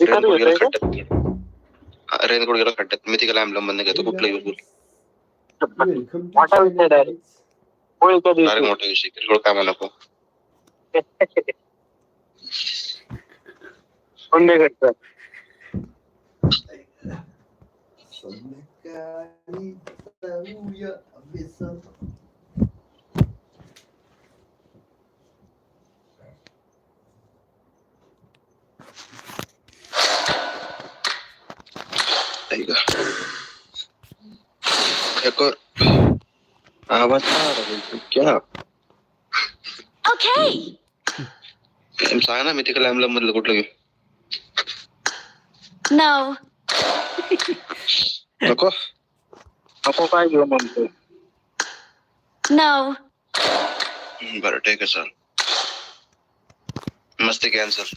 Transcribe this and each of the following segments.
Raincoat गेला येतोय खड्ड्यात रेनकोट गेला खड्ड्यात मी तिकडे अँबलम बंद घेतो कुठला यूज मोठा विषय direct. होळी कधी डायरेक्ट मोठा विषय किरकोळ कामा नको कोंडे घडतं संध्याकाळी जाऊया अभ्यासाला. आ रहा है क्या Okay. सांग ना मी तिकडे अँबलम मधलं कुठलं घेऊ No. नको नको काय घेऊ म्हणतो No. बरं ठीक आहे सर मस्त cancer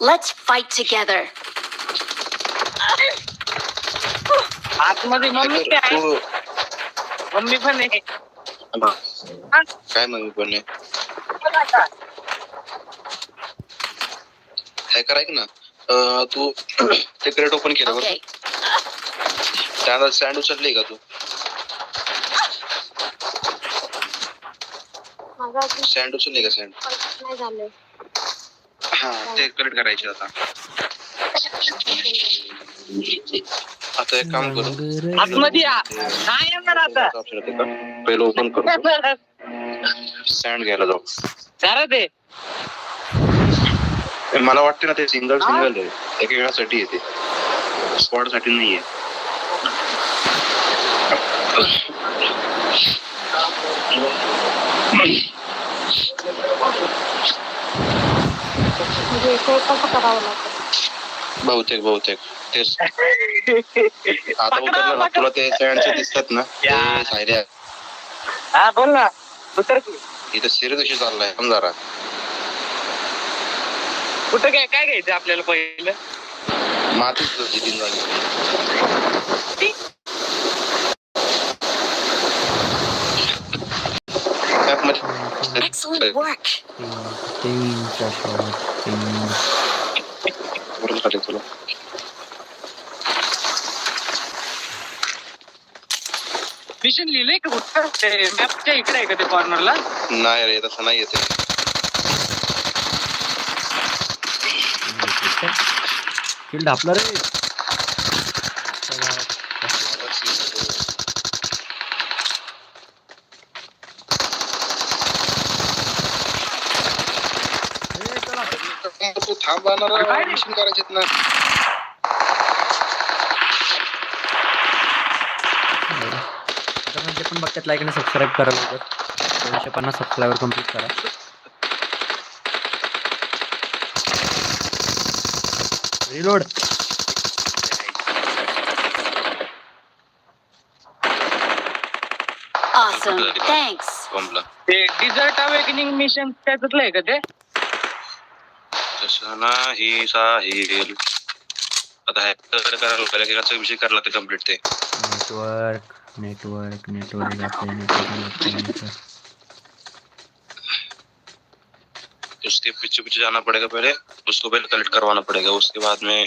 Let's fight together. आतमध्ये मम्मी काय आहे? तू मम्मी पण आहे काय मग पण काय करायक ना. तू ते क्रेट ओपन केलं बरं. त्यानंतर सँड उचलली का तू? सँड उचलली का सँड नाही झालंय हा ते कलेक्ट करायचे आता. आता एक काम करू आतमध्ये या नाही येणार आता पहिलं ओपन करू सँड घ्यायला जाऊ जरा ते मला वाटतं ना ते सिंगल सिंगल आहे एक वेळासाठी येते स्पॉट साठी नाहीये म्हणजे ते कसं करावं लागतं बहुतेक बहुतेक. तेच. आता उतरलं ना तुला ते सँडचे दिसतात ना ते. सायऱ्या हा बोल ना. उतर की. इथं सिरियस विषय चाललाय पण जरा. कुठं काय काय घ्यायचं आपल्याला पहिलं? मातीच तुझी तीन जागी. Excellent work. खाली तुला मिशन लिहिलंय का कुठं? ते मॅपच्या इकडे आहे का ते कॉर्नरला नाही रे तसं नाही येते. फील्ड आपला रे. तू थांबणार मिशन करायचे ना. म्हणजे पण बघतात लाईक आणि सबस्क्राईब करा लवकर. दोनशे पन्नास सबस्क्राईबर कंप्लीट करा. Reload Awesome. Thanks. बॉम्बला ते डिझर्ट अवेकनिंग मिशन त्याच्यातलं आहे का ते? तसं नाही साहिल आता हॅक करायला पहिला एकाचा विषय करायला लागते कंप्लीट ते नेटवर्क नेटवर्क नेटवर्क जाते नेटवर्क उसके पीछे पीछे जाना पड़ेगा पहले उसको पहले कलेक्ट करवाना पड़ेगा उसके बाद में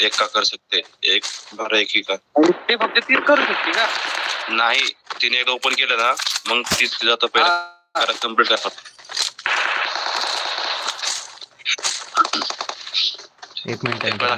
एक का कर सकते एक बार एक ही का ते फक्त तीच करू शकते का नाही तिने एकदा ओपन केलं ना मग तीच जातं पहिलं हा. कंप्लीट करतात एक मिनिट एक वेळा